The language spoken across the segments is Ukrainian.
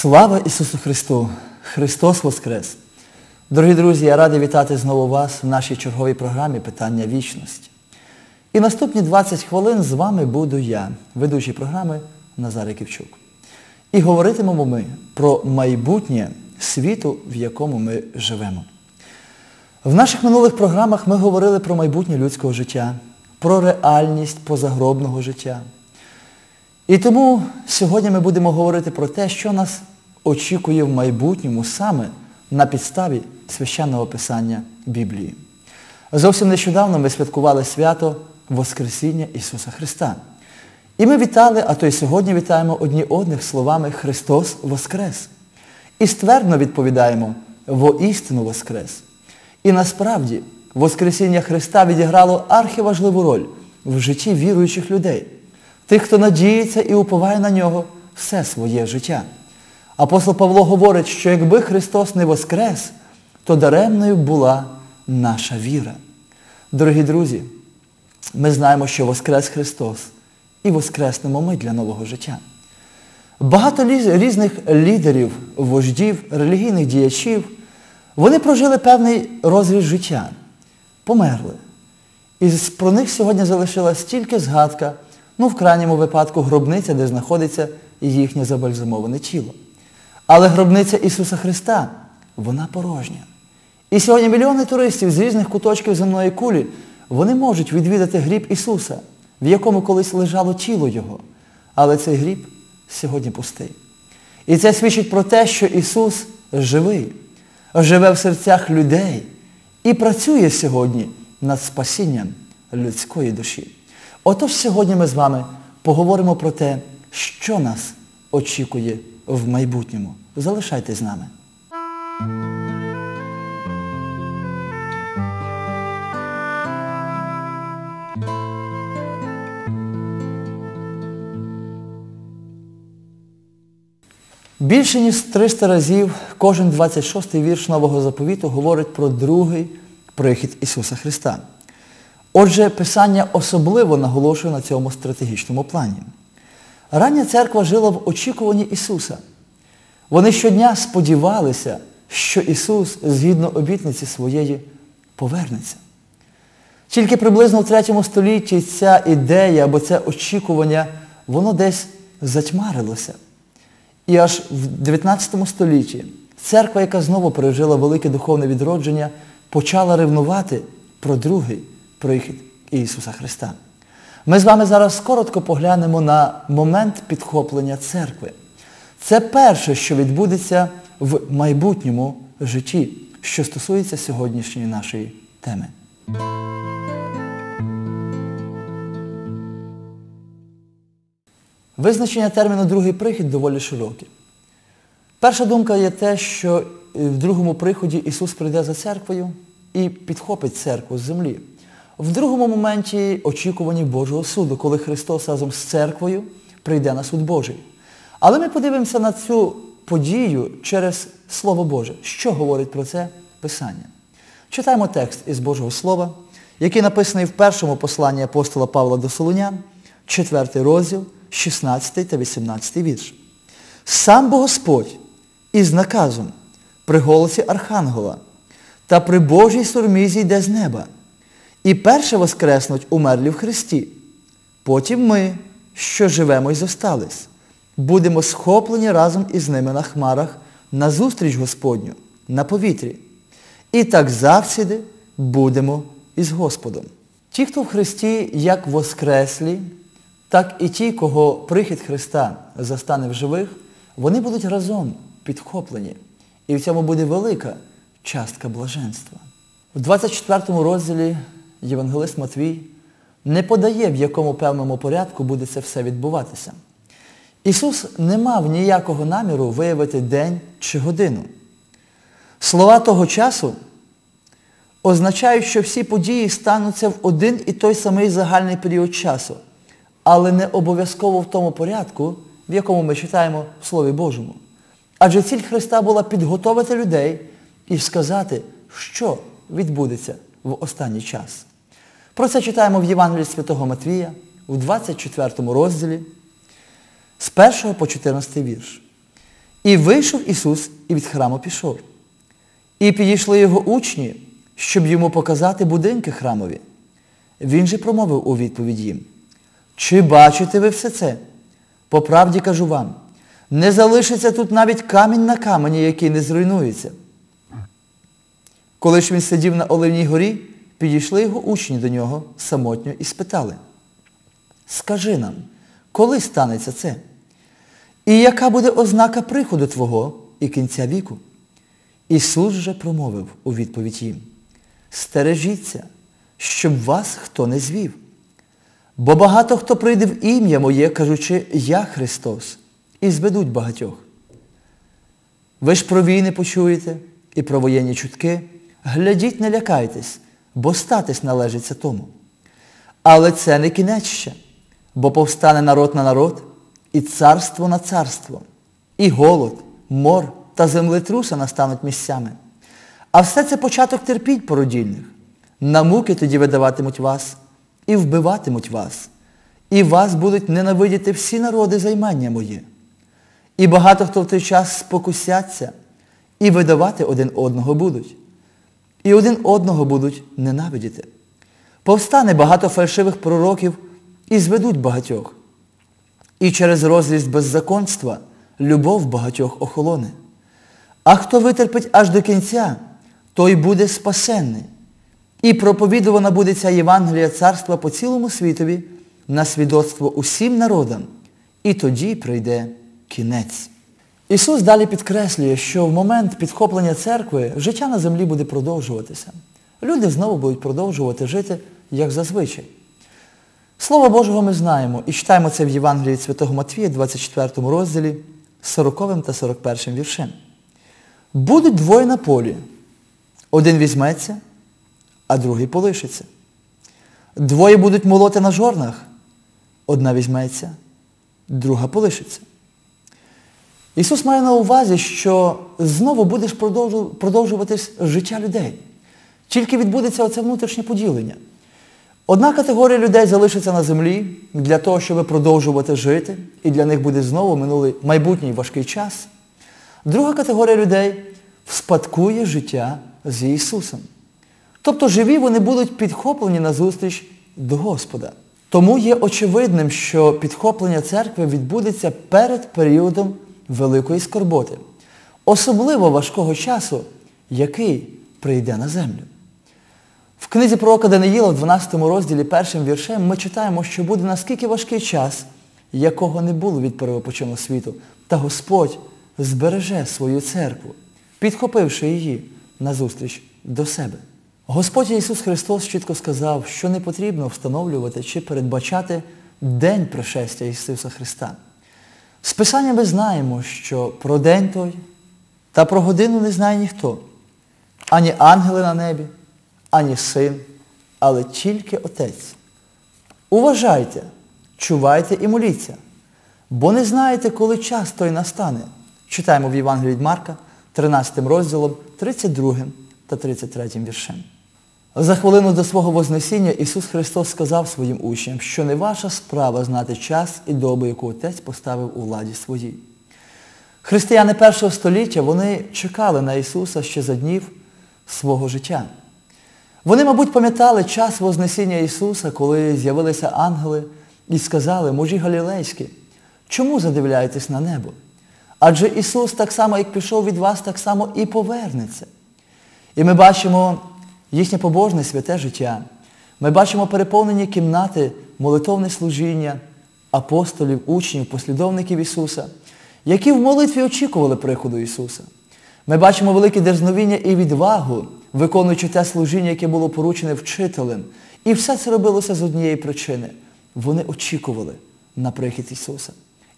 Слава Ісусу Христу! Христос Воскрес! Дорогі друзі, я радий вітати знову вас в нашій черговій програмі Питання вічності. І наступні 20 хвилин з вами буду я, ведучий програми Назар Ківчук. І говоритимемо ми про майбутнє світу, в якому ми живемо. В наших минулих програмах ми говорили про майбутнє людського життя, про реальність позагробного життя. І тому сьогодні ми будемо говорити про те, що нас очікує в майбутньому саме на підставі священного писання Біблії. Зовсім нещодавно ми святкували свято Воскресіння Ісуса Христа. І ми вітали, а то й сьогодні вітаємо одні одних словами Христос Воскрес. І ствердно відповідаємо воістину Воскрес. І насправді Воскресіння Христа відіграло архіважливу роль в житті віруючих людей, тих, хто надіється і уповає на нього все своє життя. Апостол Павло говорить, що якби Христос не воскрес, то даремною була наша віра. Дорогі друзі, ми знаємо, що Воскрес Христос і воскреснемо ми для нового життя. Багато різних лідерів, вождів, релігійних діячів, вони прожили певний розріз життя, померли. І про них сьогодні залишилась тільки згадка, ну, в крайньому випадку, гробниця, де знаходиться їхнє забальзамоване тіло. Але гробниця Ісуса Христа, вона порожня. І сьогодні мільйони туристів з різних куточків земної кулі, вони можуть відвідати гріб Ісуса, в якому колись лежало тіло Його. Але цей гріб сьогодні пустий. І це свідчить про те, що Ісус живий, живе в серцях людей і працює сьогодні над спасінням людської душі. Отож сьогодні ми з вами поговоримо про те, що нас очікує в майбутньому. Залишайтесь з нами. Більше ніж 300 разів кожен 26-й вірш Нового заповіту говорить про другий прихід Ісуса Христа. Отже, Писання особливо наголошує на цьому стратегічному плані. Рання церква жила в очікуванні Ісуса. Вони щодня сподівалися, що Ісус, згідно обітниці своєї, повернеться. Тільки приблизно в третьому столітті ця ідея або це очікування, воно десь затьмарилося. І аж в 19 столітті церква, яка знову пережила велике духовне відродження, почала ревнувати про другий прихід Ісуса Христа. Ми з вами зараз коротко поглянемо на момент підхоплення церкви. Це перше, що відбудеться в майбутньому житті, що стосується сьогоднішньої нашої теми. Визначення терміну другий прихід доволі широке. Перша думка є те, що в другому приході Ісус прийде за церквою і підхопить церкву з землі. В другому моменті очікувані Божого суду, коли Христос разом з церквою прийде на суд Божий. Але ми подивимося на цю подію через Слово Боже. Що говорить про це Писання? Читаємо текст із Божого Слова, який написаний в першому посланні апостола Павла до Солунян, 4 розділ, 16 та 18 вірш. Сам Бо Господь із наказом при голосі Архангела та при Божій сурмізі йде з неба. І перше воскреснуть умерлі в Христі. Потім ми, що живемо і зостались, будемо схоплені разом із ними на хмарах на зустріч Господню, на повітрі. І так завсіди будемо із Господом. Ті, хто в Христі як воскреслі, так і ті, кого прихід Христа застане в живих, вони будуть разом підхоплені. І в цьому буде велика частка блаженства. У 24 розділі Євангелист Матвій не подає, в якому певному порядку буде це все відбуватися. Ісус не мав ніякого наміру виявити день чи годину. Слова того часу означають, що всі події стануться в один і той самий загальний період часу, але не обов'язково в тому порядку, в якому ми читаємо в Слові Божому. Адже ціль Христа була підготовити людей і сказати, що відбудеться в останній час. Про це читаємо в Євангелії Святого Матвія у 24 розділі з 1 по 14 вірш. І вийшов Ісус і від храму пішов. І підійшли його учні, щоб йому показати будинки храмові. Він же промовив у відповідь їм, чи бачите ви все це? По правді кажу вам, не залишиться тут навіть камінь на камені, який не зруйнується. Коли ж він сидів на Оливній горі, підійшли його учні до нього самотньо і спитали, скажи нам, коли станеться це? І яка буде ознака приходу Твого і кінця віку? Ісус же промовив у відповідь їм, стережіться, щоб вас хто не звів. Бо багато хто прийде в ім'я моє, кажучи, Я Христос, і зведуть багатьох. Ви ж про війни почуєте і про воєнні чутки, глядіть, не лякайтесь, бо статись належиться тому. Але це не кінець ще, бо повстане народ на народ, і царство на царство, і голод, мор та землетруса настануть місцями. А все це початок терпіть породільних. На муки тоді видаватимуть вас і вбиватимуть вас, і вас будуть ненавидіти всі народи займання моє. І багато хто в той час спокусяться і видавати один одного будуть. І один одного будуть ненавидіти. Повстане багато фальшивих пророків і зведуть багатьох. І через розріст беззаконства любов багатьох охолоне. А хто витерпить аж до кінця, той буде спасенний. І проповідувана буде ця Євангелія царства по цілому світові на свідоцтво усім народам, і тоді прийде кінець. Ісус далі підкреслює, що в момент підхоплення церкви життя на землі буде продовжуватися. Люди знову будуть продовжувати жити, як зазвичай. Слово Божого ми знаємо і читаємо це в Євангелії Святого Матвія, 24 розділі, 40 та 41 віршем. Будуть двоє на полі. Один візьметься, а другий полишиться. Двоє будуть молоти на жорнах. Одна візьметься, друга полишиться. Ісус має на увазі, що знову будеш продовжуватись життя людей. Тільки відбудеться оце внутрішнє поділення. Одна категорія людей залишиться на землі для того, щоб продовжувати жити, і для них буде знову минулий майбутній важкий час. Друга категорія людей вспадкує життя з Ісусом. Тобто живі вони будуть підхоплені на зустріч до Господа. Тому є очевидним, що підхоплення церкви відбудеться перед періодом великої скорботи, особливо важкого часу, який прийде на землю. В книзі пророка Даниїла в 12 розділі першим віршем ми читаємо, що буде наскільки важкий час, якого не було від первопочину світу, та Господь збереже свою церкву, підхопивши її назустріч до себе. Господь Ісус Христос чітко сказав, що не потрібно встановлювати чи передбачати день пришестя Ісуса Христа. З Писання ми знаємо, що про день той та про годину не знає ніхто, ані ангели на небі, ані син, але тільки Отець. Уважайте, чувайте і моліться, бо не знаєте, коли час той настане. Читаємо в Євангелії від Марка, 13 розділом, 32 та 33 віршем. За хвилину до свого Вознесіння Ісус Христос сказав своїм учням, що не ваша справа знати час і добу, яку Отець поставив у владі своїй. Християни першого століття вони чекали на Ісуса ще за днів свого життя. Вони, мабуть, пам'ятали час Вознесіння Ісуса, коли з'явилися ангели і сказали, мужі Галілейські, чому задивляєтесь на небо? Адже Ісус так само, як пішов від вас, так само і повернеться. І ми бачимо їхнє побожне святе життя. Ми бачимо переповнені кімнати, молитовне служіння апостолів, учнів, послідовників Ісуса, які в молитві очікували приходу Ісуса. Ми бачимо велике дерзновіння і відвагу, виконуючи те служіння, яке було поручене вчителем. І все це робилося з однієї причини. Вони очікували на прихід Ісуса.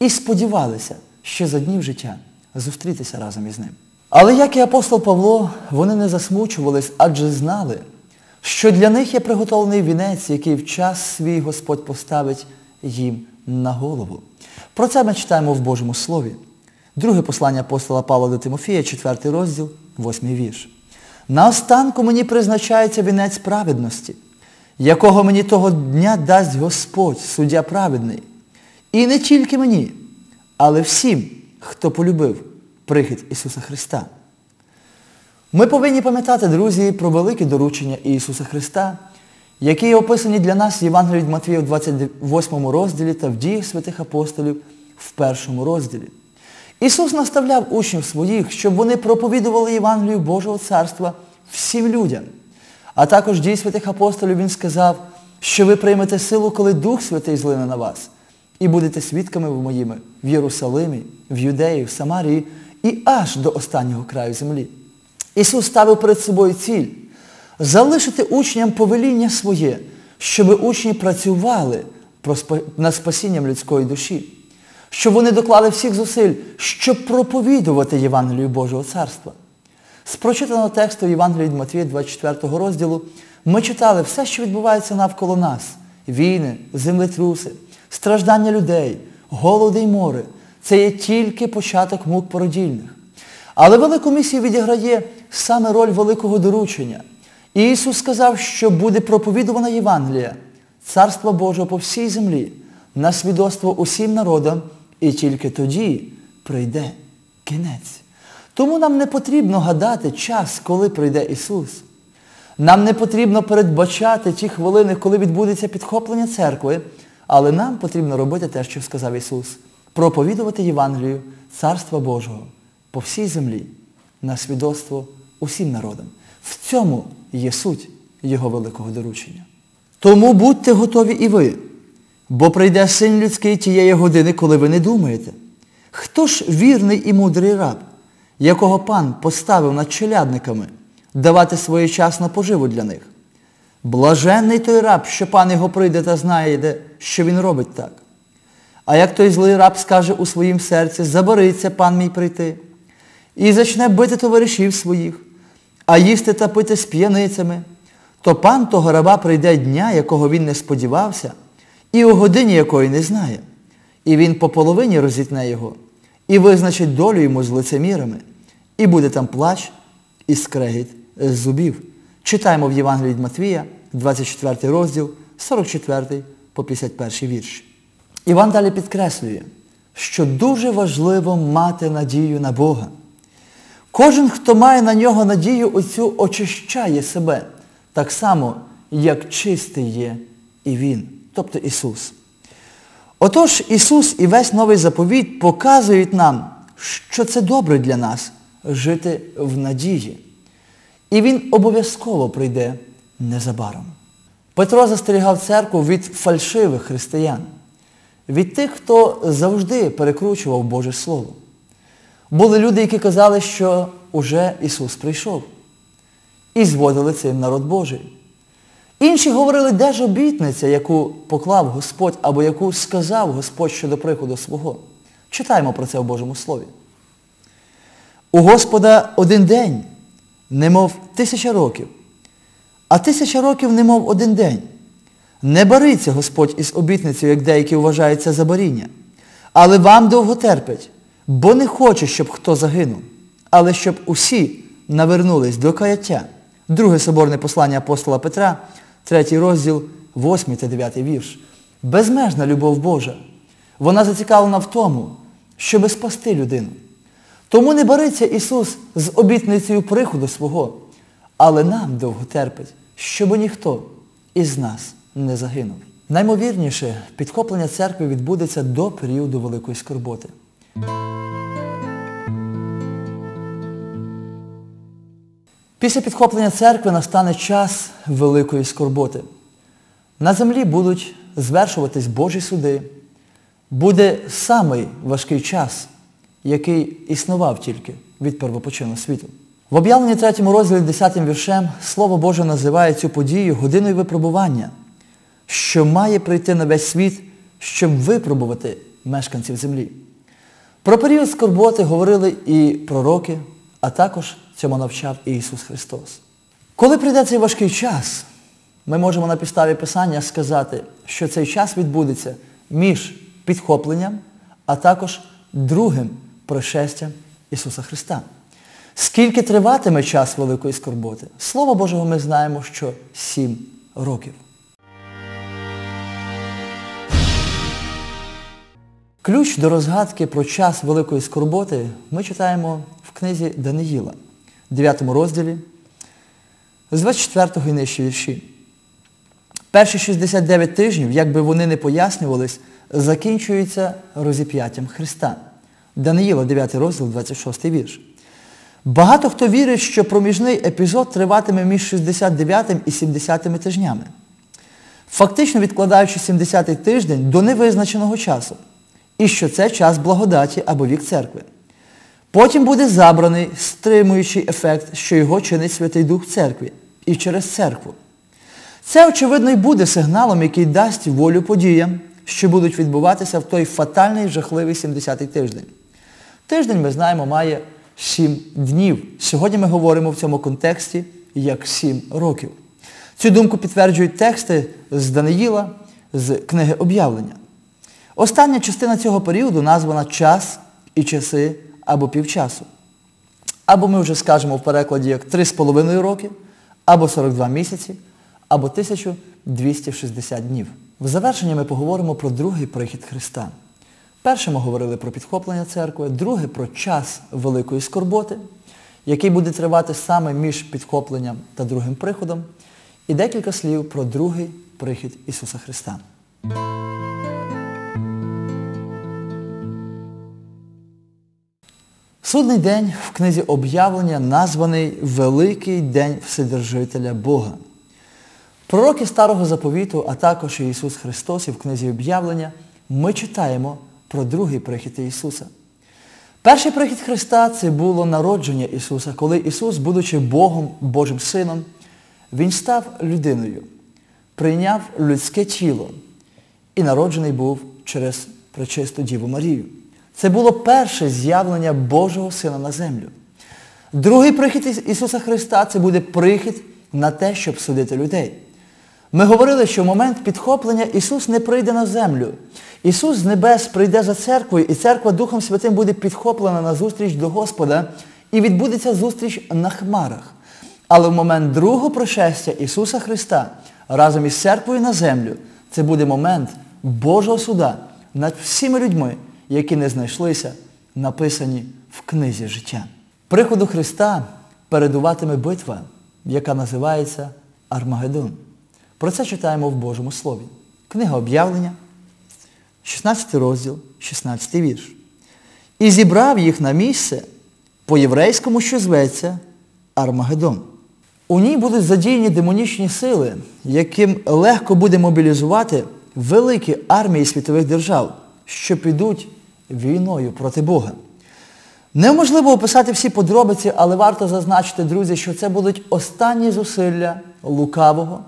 І сподівалися ще за днів життя зустрітися разом із Ним. Але як і апостол Павло, вони не засмучувались, адже знали, що для них є приготовлений вінець, який в час свій Господь поставить їм на голову. Про це ми читаємо в Божому Слові. Друге послання апостола Павла до Тимофія, 4 розділ, 8 вірш. Наостанку мені призначається вінець праведності, якого мені того дня дасть Господь, суддя праведний. І не тільки мені, але всім, хто полюбив прихід Ісуса Христа. Ми повинні пам'ятати, друзі, про велике доручення Ісуса Христа, які описані для нас в Євангелії від Матвія в 28 розділі та в діях святих апостолів в першому розділі. Ісус наставляв учнів своїх, щоб вони проповідували Євангелію Божого Царства всім людям. А також дій святих апостолів Він сказав, що ви приймете силу, коли Дух Святий злине на вас, і будете свідками моїми в Єрусалимі, в Юдеї, в Самарії і аж до останнього краю землі. Ісус ставив перед собою ціль залишити учням повеління своє, щоб учні працювали над спасінням людської душі, щоб вони доклали всіх зусиль, щоб проповідувати Євангелію Божого Царства. З прочитаного тексту Євангелії від Матвія 24 розділу ми читали все, що відбувається навколо нас. Війни, землетруси, страждання людей, голоди й море. Це є тільки початок мук породільних. Але велику місію відіграє саме роль великого доручення. І Ісус сказав, що буде проповідувана Євангелія, Царство Божого по всій землі, на свідоцтво усім народам, і тільки тоді прийде кінець. Тому нам не потрібно гадати час, коли прийде Ісус. Нам не потрібно передбачати ті хвилини, коли відбудеться підхоплення церкви, але нам потрібно робити те, що сказав Ісус проповідувати Євангелію Царства Божого по всій землі, на свідоцтво усім народам. В цьому є суть Його великого доручення. Тому будьте готові і ви, бо прийде син людський тієї години, коли ви не думаєте. Хто ж вірний і мудрий раб, якого пан поставив над челядниками, давати своєчасно поживу для них? Блаженний той раб, що пан його прийде та знає, що він робить так. А як той злий раб скаже у своїм серці, забориться пан мій прийти, і зачне бити товаришів своїх, а їсти та пити з п'яницями, то пан того раба прийде дня, якого він не сподівався, і у годині якої не знає. І він по половині розітне його, і визначить долю йому з лицемірами, і буде там плач і скрегіт з зубів. Читаємо в Євангелії від Матвія, 24 розділ, 44 по 51 вірш. Іван далі підкреслює, що дуже важливо мати надію на Бога. Кожен, хто має на нього надію, оцю очищає себе, так само, як чистий є і Він, тобто Ісус. Отож, Ісус і весь новий заповіт показують нам, що це добре для нас жити в надії. І Він обов'язково прийде незабаром. Петро застерігав церкву від фальшивих християн від тих, хто завжди перекручував Боже Слово. Були люди, які казали, що уже Ісус прийшов. І зводили цим народ Божий. Інші говорили, де ж обітниця, яку поклав Господь або яку сказав Господь щодо приходу свого. Читаємо про це в Божому Слові. У Господа один день, немов тисяча років, а тисяча років немов один день. Не бариться Господь із обітницею, як деякі вважаються за баріння, але вам довго терпять, бо не хоче, щоб хто загинув, але щоб усі навернулись до каяття. Друге соборне послання апостола Петра, третій розділ, 8 та 9 вірш. Безмежна любов Божа. Вона зацікавлена в тому, щоби спасти людину. Тому не бариться Ісус з обітницею приходу свого, але нам довго терпить, щоб ніхто із нас не загинув. Наймовірніше, підхоплення церкви відбудеться до періоду Великої скорботи. Після підхоплення церкви настане час великої скорботи. На землі будуть звершуватись Божі суди. Буде самий важкий час, який існував тільки від первопочину світу. В об'явленні 3 розділі 10 віршем Слово Боже називає цю подію годиною випробування що має прийти на весь світ, щоб випробувати мешканців землі. Про період скорботи говорили і пророки, а також цьому навчав і Ісус Христос. Коли прийде цей важкий час, ми можемо на підставі Писання сказати, що цей час відбудеться між підхопленням, а також другим пришестям Ісуса Христа. Скільки триватиме час великої скорботи? Слово Божого ми знаємо, що сім років. Ключ до розгадки про час великої скорботи ми читаємо в книзі Даниїла, 9 розділі, з 24 і нижчі вірші. Перші 69 тижнів, як би вони не пояснювались, закінчуються розіп'яттям Христа. Даниїла, 9 розділ, 26 вірш. Багато хто вірить, що проміжний епізод триватиме між 69 і 70 тижнями, фактично відкладаючи 70-й тиждень до невизначеного часу, і що це час благодаті або вік церкви. Потім буде забраний стримуючий ефект, що його чинить Святий Дух в церкві і через церкву. Це, очевидно, і буде сигналом, який дасть волю подіям, що будуть відбуватися в той фатальний жахливий 70-й тиждень. Тиждень, ми знаємо, має 7 днів. Сьогодні ми говоримо в цьому контексті як 7 років. Цю думку підтверджують тексти з Даниїла, з книги об'явлення. Остання частина цього періоду названа час і часи або півчасу. Або ми вже скажемо в перекладі як 3,5 роки, або 42 місяці, або 1260 днів. В завершенні ми поговоримо про другий прихід Христа. Перше ми говорили про підхоплення церкви, друге про час великої скорботи, який буде тривати саме між підхопленням та другим приходом, і декілька слів про другий прихід Ісуса Христа. Судний день в книзі об'явлення названий Великий День Вседержителя Бога. Пророки Старого Заповіту, а також Ісус Христос і в книзі об'явлення ми читаємо про другий прихід Ісуса. Перший прихід Христа це було народження Ісуса, коли Ісус, будучи Богом, Божим Сином, Він став людиною, прийняв людське тіло і народжений був через пречисту Діву Марію. Це було перше з'явлення Божого Сина на землю. Другий прихід Ісуса Христа це буде прихід на те, щоб судити людей. Ми говорили, що в момент підхоплення Ісус не прийде на землю. Ісус з небес прийде за церквою, і церква Духом Святим буде підхоплена на зустріч до Господа, і відбудеться зустріч на хмарах. Але в момент другого пришестя Ісуса Христа разом із церквою на землю це буде момент Божого суда над всіми людьми, які не знайшлися, написані в книзі життя. Приходу Христа передуватиме битва, яка називається Армагеддон. Про це читаємо в Божому Слові. Книга об'явлення, 16 розділ, 16 вірш. І зібрав їх на місце по-єврейському, що зветься Армагеддон. У ній будуть задіяні демонічні сили, яким легко буде мобілізувати великі армії світових держав, що підуть війною проти Бога. Неможливо описати всі подробиці, але варто зазначити, друзі, що це будуть останні зусилля лукавого,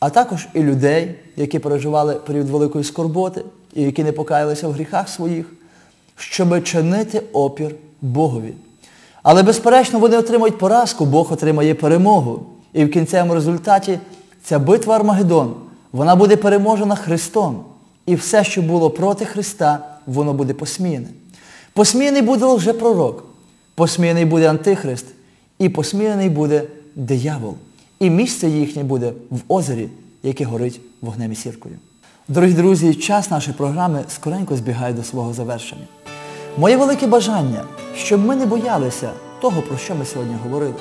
а також і людей, які переживали період великої скорботи і які не покаялися в гріхах своїх, щоб чинити опір Богові. Але, безперечно, вони отримають поразку, Бог отримає перемогу. І в кінцевому результаті ця битва Армагеддон, вона буде переможена Христом. І все, що було проти Христа, воно буде посміяне. Посміяний буде лжепророк, посміяний буде Антихрист, і посміяний буде диявол. І місце їхнє буде в озері, яке горить вогнем і сіркою. Дорогі друзі, час нашої програми скоренько збігає до свого завершення. Моє велике бажання, щоб ми не боялися того, про що ми сьогодні говорили.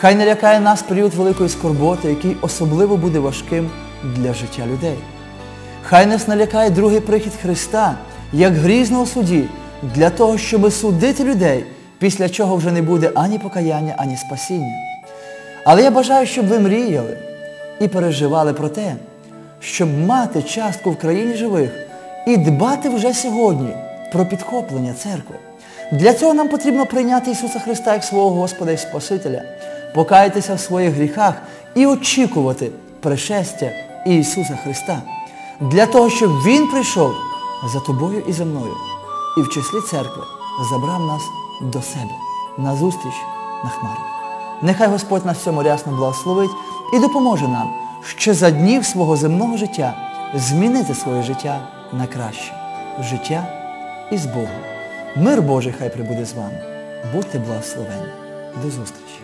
Хай не лякає нас період великої скорботи, який особливо буде важким для життя людей. Хай нас не лякає другий прихід Христа, як грізного судді, для того, щоб судити людей, після чого вже не буде ані покаяння, ані спасіння. Але я бажаю, щоб ви мріяли і переживали про те, щоб мати частку в країні живих і дбати вже сьогодні про підхоплення церкви. Для цього нам потрібно прийняти Ісуса Христа як свого Господа і Спасителя, покаятися в своїх гріхах і очікувати пришестя Ісуса Христа. Для того, щоб Він прийшов за тобою і за мною, і в числі церкви забрав нас до себе на зустріч на хмарах. Нехай Господь нас в цьому рясно благословить і допоможе нам ще за днів свого земного життя змінити своє життя на краще. Життя із Богом. Мир Божий хай прибуде з вами. Будьте благословені. До зустрічі!